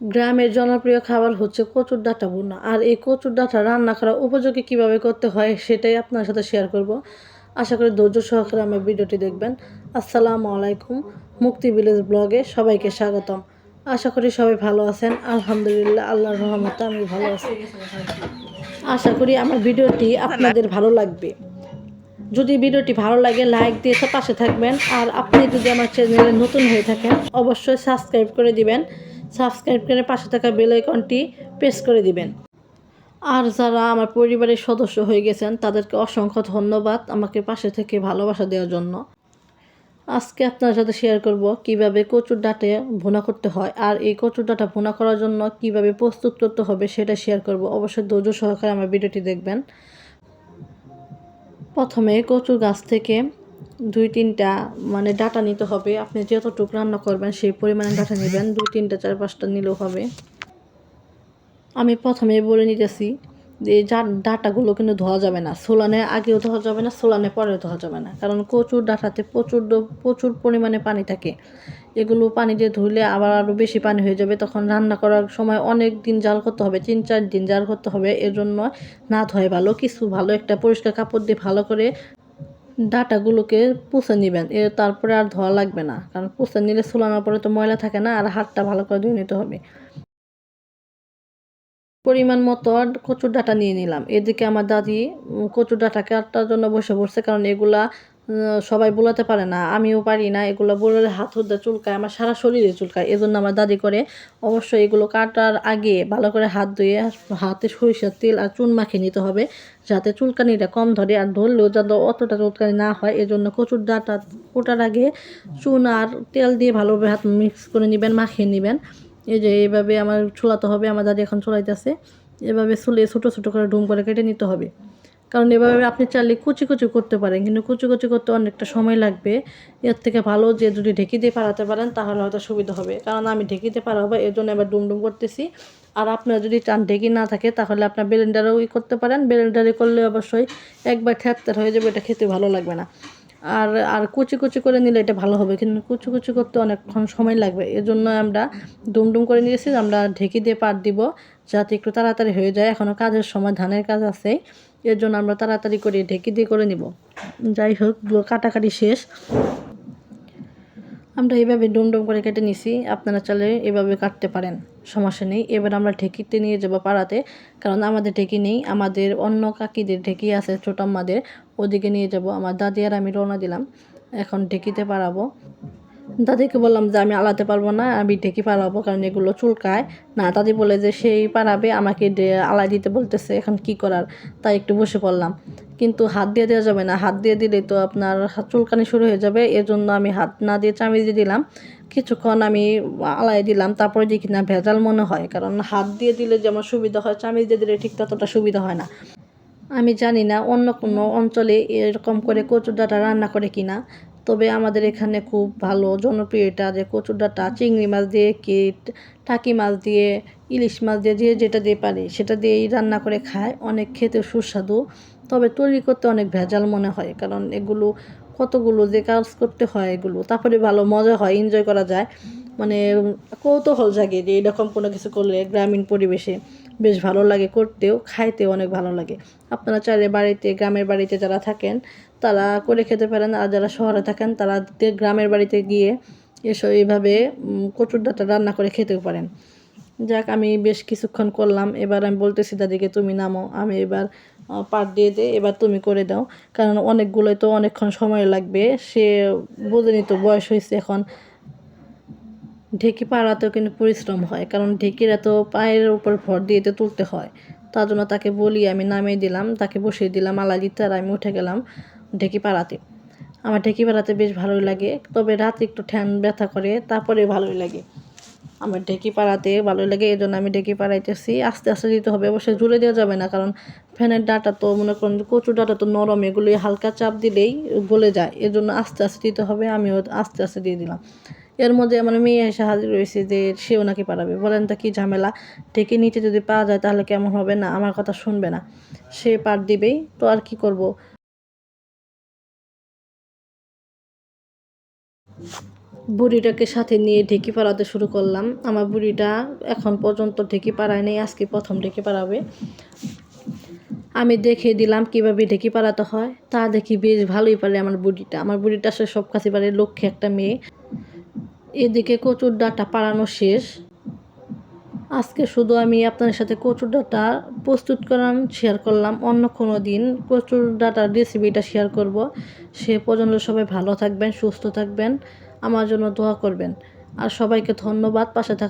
গ্রামের জনপ্রিয় খাবার হচ্ছে কচুর ডাঁটা ভুনা। আর এই কচুর ডাঁটা রান্না করা উপযোগী কীভাবে করতে হয় সেটাই আপনার সাথে শেয়ার করব। আশা করি ধৈর্য সহকারে আমার ভিডিওটি দেখবেন। আসসালামু আলাইকুম, মুক্তি ভিলেজ ব্লগে সবাইকে স্বাগতম। আশা করি সবাই ভালো আছেন। আলহামদুলিল্লাহ, আল্লাহর রহমতে আমি ভালো আছি। আশা করি আমার ভিডিওটি আপনাদের ভালো লাগবে। যদি ভিডিওটি ভালো লাগে লাইক দিয়ে পাশে থাকবেন। আর আপনি যদি আমার চ্যানেলে নতুন হয়ে থাকেন, অবশ্যই সাবস্ক্রাইব করে দিবেন। সাবস্ক্রাইব করে পাশে থাকা বেল আইকনটি প্রেস করে দিবেন। আর যারা আমার পরিবারের সদস্য হয়ে গেছেন, তাদেরকে অসংখ্য ধন্যবাদ আমাকে পাশে থেকে ভালোবাসা দেওয়ার জন্য। আজকে আপনার সাথে শেয়ার করব কীভাবে কচুর ডাঁটে ভুনা করতে হয় আর এই কচুর ডাঁটা ভুনা করার জন্য কীভাবে প্রস্তুত করতে হবে সেটা শেয়ার করব। অবশ্যই ধৈর্য সহকারে আমার ভিডিওটি দেখবেন। প্রথমে কচুর গাছ থেকে দুই তিনটা মানে ডাটা নিতে হবে। আপনি যতটুকু রান্না করবেন সেই পরিমাণে ডাটা নেবেন। দুই তিনটা চার পাঁচটা নিলেও হবে। আমি প্রথমে বলে নিতেছি যে ডাটাগুলো কিন্তু ধোয়া যাবে না। সোলানে আগেও ধোয়া যাবে না, সোলানে পরেও ধোয়া যাবে না। কারণ কচুর ডাটাতে প্রচুর প্রচুর পরিমাণে পানি থাকে। এগুলো পানি দিয়ে ধুলে আবার আরও বেশি পানি হয়ে যাবে। তখন রান্না করার সময় অনেক দিন জাল করতে হবে, তিন, চার দিন জাল করতে হবে। এর জন্য না ধোয় ভালো। কিছু ভালো একটা পরিষ্কার কাপড় দিয়ে ভালো করে ডাটাগুলোকে পুষে নেবেন। এ তারপরে আর ধোয়া লাগবে না। কারণ পুষে নিলে সোলানোর পরে তো ময়লা থাকে না, আর হাতটা ভালো করে ধুয়ে নিতে হবে। পরিমাণ মতো কচুর ডাটা নিয়ে নিলাম। এদিকে আমার দাদি কচুর ডাটাকে কাটার জন্য বসে পড়ছে, কারণ এগুলা সবাই বোলাতে পারে না, আমিও পারি না, এগুলো বোলালে হাত হতে চুলকায়, আমার সারা শরীরে চুলকায়, এজন্য আমার দাদি করে অবশ্যই এগুলো কাটার আগে ভালো করে হাত ধুয়ে, হাতে সরিষার তেল আর চুন মাখিয়ে নিতে হবে, যাতে চুলকানিটা কম ধরে আর ধরলেও যাতে অতটা চুলকানি না হয়, এজন্য কচুর ডাঁটা কোটার আগে চুন আর তেল দিয়ে ভালোভাবে হাত মিক্স করে নেবেন, মাখিয়ে নেবেন, এই যে এইভাবে আমার চুলাতে হবে, আমার দাদি এখন চুলাইতেছে এভাবে চুলে ছোটো ছোটো করে ডুম করে কেটে নিতে হবে। কারণ এভাবে আপনি চাইলে কুচি কুচি করতে পারেন, কিন্তু কুচি কুচি করতে অনেকটা সময় লাগবে। এর থেকে ভালো যে যদি ঢেকি দিয়ে পারাতে পারেন, তাহলে হয়তো সুবিধা হবে। কারণ আমি ঢেকিতে পারাবো এর জন্য এবার ডুম ডুম করতেছি। আর আপনার যদি চান ঢেকি না থাকে, তাহলে আপনার বেলেন্ডারেও করতে পারেন। বেলেন্ডারে করলে অবশ্যই একবার ঠেকতে হয়ে যাবে, এটা খেতে ভালো লাগবে না। আর আর কুচি কুচি করে নিলে এটা ভালো হবে, কিন্তু কুচি কুচি করতে অনেকক্ষণ সময় লাগবে। এর জন্য আমরা ডুমডুম করে নিয়েছি, আমরা ঢেকি দিয়ে পাট দিব, যাতে একটু তাড়াতাড়ি হয়ে যায়। এখনও কাজের সময় ধানের কাজ আছে। এর জন্য আমরা তাড়াতাড়ি করে ঢেকি দিয়ে করে নিব। যাই হোক কাটাকাটি শেষ। আমরা এইভাবে ডুম ডুম করে কেটে নিছি। আপনারা চাইলে এভাবে কাটতে পারেন, সমস্যা নেই। এবার আমরা ঢেকিতে নিয়ে যাব পাড়াতে, কারণ আমাদের ঢেকি নেই। আমাদের অন্য কাকিদের ঢেকি আছে, ছোট আমাদের ওদিকে নিয়ে যাব। আমার দাদি আর আমি রওনা দিলাম। এখন ঢেকিতে পারাবো দাদিকে বললাম যে আমি আলাতে পারব না, আমি ঢেকি পারাবো কারণ এগুলো চুলকায়। না দাদি বলে যে সেই পারাবে, আমাকে আলাই দিতে বলতেছে এখন কি করার, তাই একটু বসে পড়লাম। কিন্তু হাত দিয়ে দেওয়া যাবে না, হাত দিয়ে দিলে তো আপনার চুলকানি শুরু হয়ে যাবে, এজন্য আমি হাত না দিয়ে চামিচ দিয়ে দিলাম। কিছুক্ষণ আমি আলাই দিলাম, তারপরে দেখি না ভেজাল মনে হয়, কারণ হাত দিয়ে দিলে যেমন সুবিধা হয়, চামিচ দিয়ে দিলে ঠিক ততটা সুবিধা হয় না। আমি জানি না অন্য কোনো অঞ্চলে এরকম করে কচুর ডাঁটা রান্না করে কিনা তবে আমাদের এখানে খুব ভালো জনপ্রিয় এটা যে কচুর ডাঁটা চিংড়ি মাছ দিয়ে, কিট, টাকি মাছ দিয়ে, ইলিশ মাছ দিয়ে, যে যেটা দিয়ে পারে সেটা দিয়েই রান্না করে খায়। অনেক খেতে সুস্বাদু, তবে তৈরি করতে অনেক ভেজাল মনে হয়, কারণ এগুলো কতগুলো যে কাজ করতে হয় এগুলো, তারপরে ভালো মজা হয় এনজয় করা যায়। মানে কৌতূহল জাগে যে এরকম কোনো কিছু করলে গ্রামীণ পরিবেশে বেশ ভালো লাগে, করতেও, খাইতেও অনেক ভালো লাগে। আপনারা চাইলে বাড়িতে, গ্রামের বাড়িতে যারা থাকেন তারা করে খেতে পারেন আর যারা শহরে থাকেন তারা গ্রামের বাড়িতে গিয়ে এসব এইভাবে কচুর ডাঁটা রান্না করে খেতেও পারেন। যাক, আমি বেশ কিছুক্ষণ করলাম। এবার আমি বলতেছি, দাদিকে তুমি নামো। আমি এবার পাট দিয়ে দে, এবার তুমি করে দাও। কারণ অনেকগুলোই তো অনেকক্ষণ সময় লাগবে। সে বোঝেনি তো বয়স হয়েছে এখন। ঢেকি পাড়াতেও কিন্তু পরিশ্রম হয়। কারণ ঢেকির এত পায়ের উপর ভর দিয়ে তো তুলতে হয়। তার জন্য তাকে বলি, আমি নামিয়ে দিলাম। তাকে বসিয়ে দিলাম আলা দিতে। আর আমি উঠে গেলাম। ঢেকি পাড়াতে আমার ঢেকি পাড়াতে বেশ ভালোই লাগে, তবে রাতে একটু ঠ্যান ব্যথা করে তারপরে ভালোই লাগে। আমার ঢেকি পাড়াতে ভালোই লাগে এই জন্য আমি ঢেকি পাড়াইতেছি আস্তে আস্তে দিতে হবে, অবশ্যই জুড়ে দেওয়া যাবে না, কারণ ফ্যানের ডাটা তো মনে করেন কচু ডাটা তো নরম এগুলি হালকা চাপ দিলেই গলে যায়। এর জন্য আস্তে আস্তে দিতে হবে, আমিও আস্তে আস্তে দিয়ে দিলাম। এর মধ্যে আমার মেয়ে এসে হাজির রয়েছে যে সেও নাকি পারাবে বলেন তা কী ঝামেলা? ঢেকে নিচে যদি পাওয়া যায় তাহলে কেমন হবে না? আমার কথা শুনবে না। সে পার দিবেই, তো আর কি করব? বুড়িটাকে সাথে নিয়ে ঢেকি পাড়াতে শুরু করলাম। আমার বুড়িটা এখন পর্যন্ত ঢেকি পাড়ায় নেই, আজকে প্রথম ঢেকে পাড়াবে আমি দেখে দিলাম কীভাবে ঢেকি পাড়াতে হয়, তা দেখি বেশ ভালোই পারে আমার বুড়িটা। আমার বুড়িটা সে সব কাছে পারে লক্ষ্যে একটা মেয়ে। এদিকে কচুর ডাটা পাড়ানো শেষ। আজকে শুধু আমি আপনাদের সাথে কচুর ডাটা প্রস্তুত করান শেয়ার করলাম। অন্য কোনো দিন কচুর ডাটার রেসিপিটা শেয়ার করব। সে পর্যন্ত সবাই ভালো থাকবেন, সুস্থ থাকবেন। আমার জন্য দোয়া করবেন। আর সবাইকে ধন্যবাদ। পাশে থাক